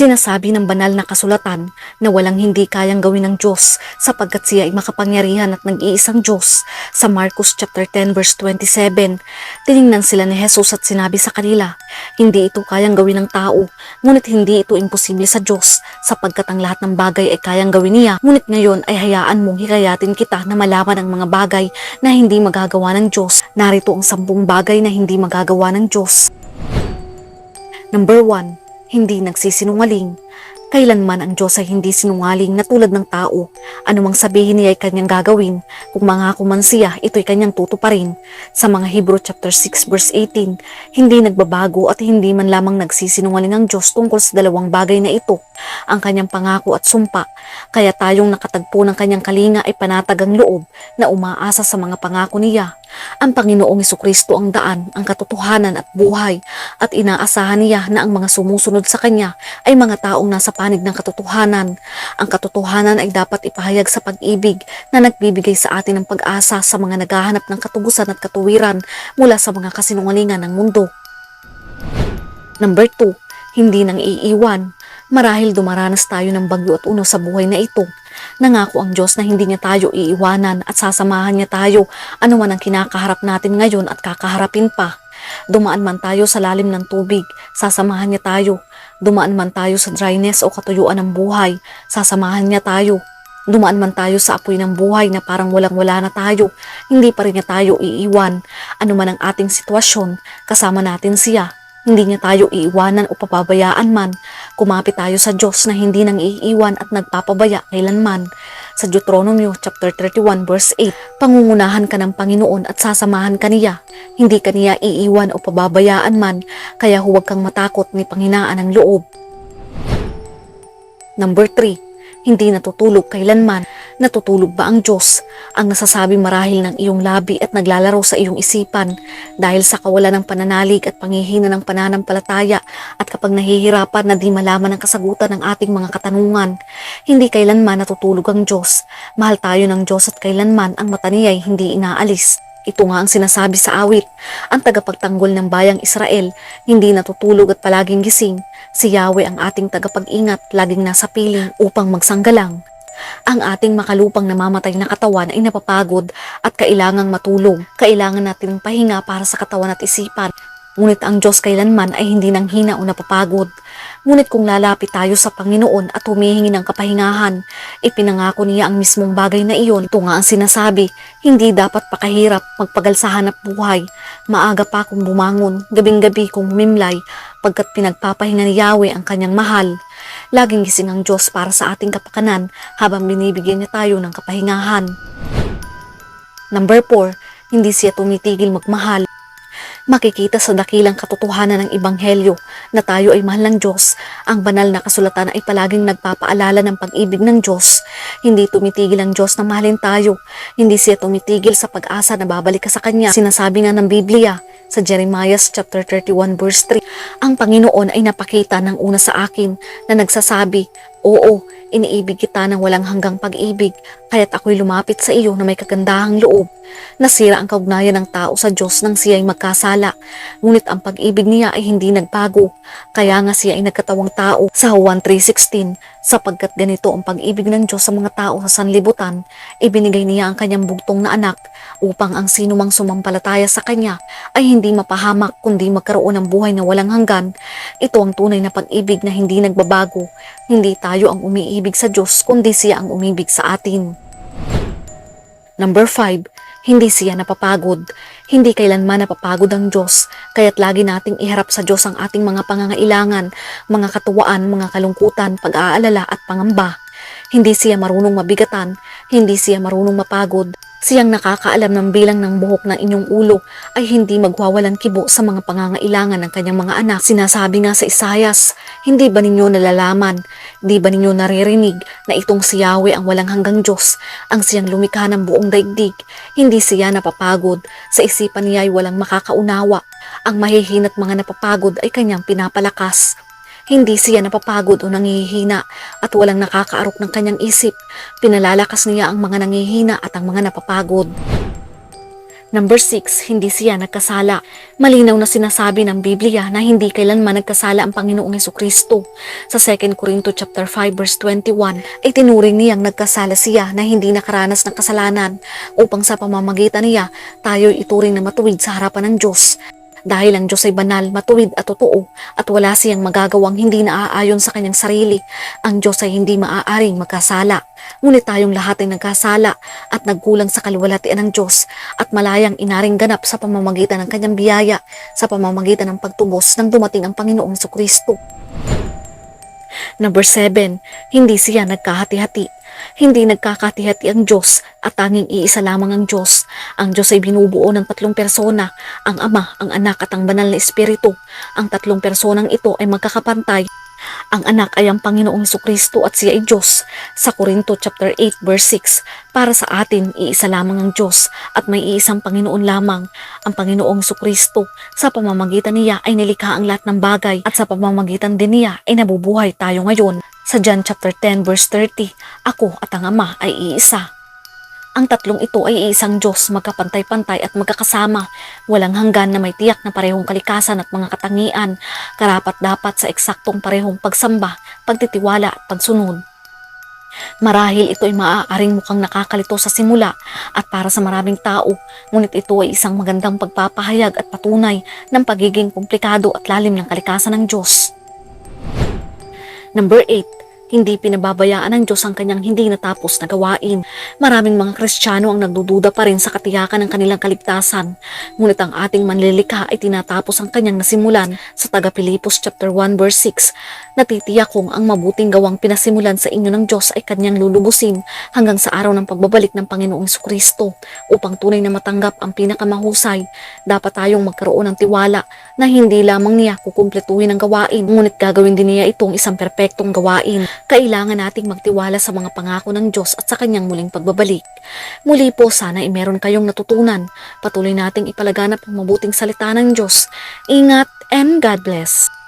Sinasabi ng banal na kasulatan na walang hindi kayang gawin ng Diyos sapagkat siya ay makapangyarihan at nag-iisang Diyos. Sa Marcos chapter 10 verse 27, tiningnan sila ni Jesus at sinabi sa kanila, hindi ito kayang gawin ng tao, ngunit hindi ito imposible sa Diyos sapagkat ang lahat ng bagay ay kayang gawin niya. Ngunit ngayon ay hayaan mong hikayatin kita na malaman ang mga bagay na hindi magagawa ng Diyos. Narito ang sampung bagay na hindi magagawa ng Diyos. Number 1. Hindi nagsisinungaling. Kailanman ang Diyos ay hindi sinungaling na tulad ng tao. Anumang sabihin niya ay kanyang gagawin. Kung mangako man siya, ito'y kanyang tutuparin. Sa mga Hebrew chapter 6 verse 18, hindi nagbabago at hindi man lamang nagsisinungaling ang Diyos tungkol sa dalawang bagay na ito, ang kanyang pangako at sumpa. Kaya tayong nakatagpo ng kanyang kalinga ay panatag ang loob na umaasa sa mga pangako niya. Ang Panginoong Kristo ang daan, ang katotohanan at buhay at inaasahan niya na ang mga sumusunod sa Kanya ay mga taong nasa panig ng katotohanan. Ang katotohanan ay dapat ipahayag sa pag-ibig na nagbibigay sa atin ng pag-asa sa mga naghahanap ng katubusan at katuwiran mula sa mga kasinungalingan ng mundo. Number 2, hindi nang iiwan. Marahil dumaranas tayo ng bagyo at uno sa buhay na ito. Nangako ang Diyos na hindi niya tayo iiwanan at sasamahan niya tayo anuman ang kinakaharap natin ngayon at kakaharapin pa. Dumaan man tayo sa lalim ng tubig, sasamahan niya tayo. Dumaan man tayo sa dryness o katuyuan ng buhay, sasamahan niya tayo. Dumaan man tayo sa apoy ng buhay na parang walang-wala na tayo, hindi pa rin niya tayo iiwan. Ano man ang ating sitwasyon, kasama natin siya. Hindi niya tayo iiwanan o papabayaan man. Kumapit tayo sa Diyos na hindi nang iiwan at nagpapabaya kailanman. Sa Deuteronomy chapter 31 verse 8, pangungunahan ka ng Panginoon at sasamahan ka niya. Hindi ka niya iiwan o pababayaan man, kaya huwag kang matakot ni panghinaan ng loob. Number 3, hindi natutulog kailanman. Natutulog ba ang Diyos? Ang nasasabi marahil ng iyong labi at naglalaro sa iyong isipan dahil sa kawalan ng pananalig at pangihina ng pananampalataya at kapag nahihirapan na di malaman ang kasagutan ng ating mga katanungan. Hindi kailanman natutulog ang Diyos. Mahal tayo ng Diyos at kailanman ang mata niya ay hindi inaalis. Ito nga ang sinasabi sa awit. Ang tagapagtanggol ng bayang Israel, hindi natutulog at palaging gising. Si Yahweh ang ating tagapag-ingat, laging nasa piling upang magsanggalang. Ang ating makalupang namamatay na katawan ay napapagod at kailangang matulog. Kailangan natin ng pahinga para sa katawan at isipan. Ngunit ang Diyos kailanman ay hindi nang hina o napapagod. Ngunit kung lalapit tayo sa Panginoon at humihingi ng kapahingahan, ipinangako niya ang mismong bagay na iyon. Ito nga ang sinasabi, hindi dapat pakahirap magpagal sa hanap buhay. Maaga pa kung bumangon, gabing-gabi kung mimlay, pagkat pinagpapahinga ni Yahweh ang kanyang mahal. Laging gising ang Diyos para sa ating kapakanan habang binibigyan niya tayo ng kapahingahan. Number 4, hindi siya tumitigil magmahal. Makikita sa dakilang katotohanan ng Ibanghelyo na tayo ay mahal ng Diyos. Ang banal na kasulatan ay palaging nagpapaalala ng pag-ibig ng Diyos. Hindi tumitigil ang Diyos na mahalin tayo. Hindi siya tumitigil sa pag-asa na babalik ka sa Kanya. Sinasabi nga ng Biblia sa Jeremiah chapter 31 verse 3, ang Panginoon ay napakita ng una sa akin na nagsasabi, Oo, iniibig kita ng walang hanggang pag-ibig, kaya't ako'y lumapit sa iyo na may kagandahang loob. Nasira ang kaugnayan ng tao sa Diyos nang siya ay magkasala, ngunit ang pag-ibig niya ay hindi nagbago. Kaya nga siya ay nagkatawang tao sa Juan 3.16, sapagkat ganito ang pag-ibig ng Diyos sa mga tao sa sanlibutan, ibinigay niya ang kanyang bugtong na anak upang ang sinumang sumampalataya sa kanya ay hindi mapahamak kundi magkaroon ng buhay na walang hanggan. Ito ang tunay na pag-ibig na hindi nagbabago. Hindi tayo ang umiibig sa Diyos kundi siya ang umibig sa atin. Number 5, hindi siya napapagod. Hindi kailanman napapagod ang Diyos, kaya't lagi nating iharap sa Diyos ang ating mga pangangailangan, mga katuwaan, mga kalungkutan, pag-aalala at pangamba. Hindi siya marunong mabigatan, hindi siya marunong mapagod. Siyang nakakaalam ng bilang ng buhok ng inyong ulo ay hindi magwawalang kibo sa mga pangangailangan ng kanyang mga anak. Sinasabi nga sa Isayas, hindi ba ninyo nalalaman, di ba ninyo naririnig na itong si Yahweh ang walang hanggang Diyos, ang siyang lumikha ng buong daigdig. Hindi siya napapagod, sa isipan niya ay walang makakaunawa. Ang mahihina't mga napapagod ay kanyang pinapalakas. Hindi siya napapagod o nangihina at walang nakakaarok ng kanyang isip. Pinalalakas niya ang mga nangihina at ang mga napapagod. Number 6, hindi siya nagkasala. Malinaw na sinasabi ng Biblia na hindi kailanman nagkasala ang Panginoong Heso Kristo. Sa 2 Corinto chapter 5 verse 21 ay tinuring niyang nagkasala siya na hindi nakaranas ng kasalanan upang sa pamamagitan niya tayo'y ituring na matuwid sa harapan ng Diyos. Dahil ang Diyos ay banal, matuwid at totoo at wala siyang magagawang hindi naaayon sa kanyang sarili, ang Diyos ay hindi maaaring magkasala. Ngunit tayong lahat ay nagkasala at nagkulang sa kaluwalhatian ng Diyos at malayang inaring ganap sa pamamagitan ng kanyang biyaya sa pamamagitan ng pagtubos ng dumating ang Panginoong Kristo. Number 7, hindi siya nagkahati-hati. Hindi nagkakatihati ang Diyos at tanging iisa lamang ang Diyos. Ang Diyos ay binubuo ng tatlong persona, ang Ama, ang Anak at ang Banal na Espiritu. Ang tatlong personang ito ay magkakapantay. Ang anak ay ang Panginoong Kristo at siya ay Diyos. Sa Korinto chapter 8 verse 6, para sa atin iisa lamang ang Diyos at may iisang Panginoon lamang, ang Panginoong Kristo. Sa pamamagitan niya ay nilikha ang lahat ng bagay at sa pamamagitan din niya ay nabubuhay tayo ngayon. Sa John chapter 10 verse 30, ako at ang Ama ay iisa. Ang tatlong ito ay iisang Diyos magkapantay-pantay at magkakasama, walang hanggan na may tiyak na parehong kalikasan at mga katangian, karapat dapat sa eksaktong parehong pagsamba, pagtitiwala at pagsunod. Marahil ito ay maaaring mukhang nakakalito sa simula at para sa maraming tao, ngunit ito ay isang magandang pagpapahayag at patunay ng pagiging komplikado at lalim ng kalikasan ng Diyos. Number 8. Hindi pinababayaan ng Diyos ang kanyang hindi natapos na gawain. Maraming mga Kristiyano ang nagdududa pa rin sa katiyakan ng kanilang kaligtasan. Ngunit ang ating manlilikha ay tinatapos ang kanyang nasimulan sa taga Pilipos chapter 1 verse 6. Natitiyak kong ang mabuting gawang pinasimulan sa inyo ng Diyos ay kanyang lulubusin hanggang sa araw ng pagbabalik ng Panginoong Kristo. Upang tunay na matanggap ang pinakamahusay, dapat tayong magkaroon ng tiwala na hindi lamang niya kukumpletuhin ang gawain, ngunit gagawin din niya itong isang perpektong gawain. Kailangan nating magtiwala sa mga pangako ng Diyos at sa kanyang muling pagbabalik. Muli po sana ay meron kayong natutunan. Patuloy nating ipalaganap ang mabuting salita ng Diyos. Ingat and God bless.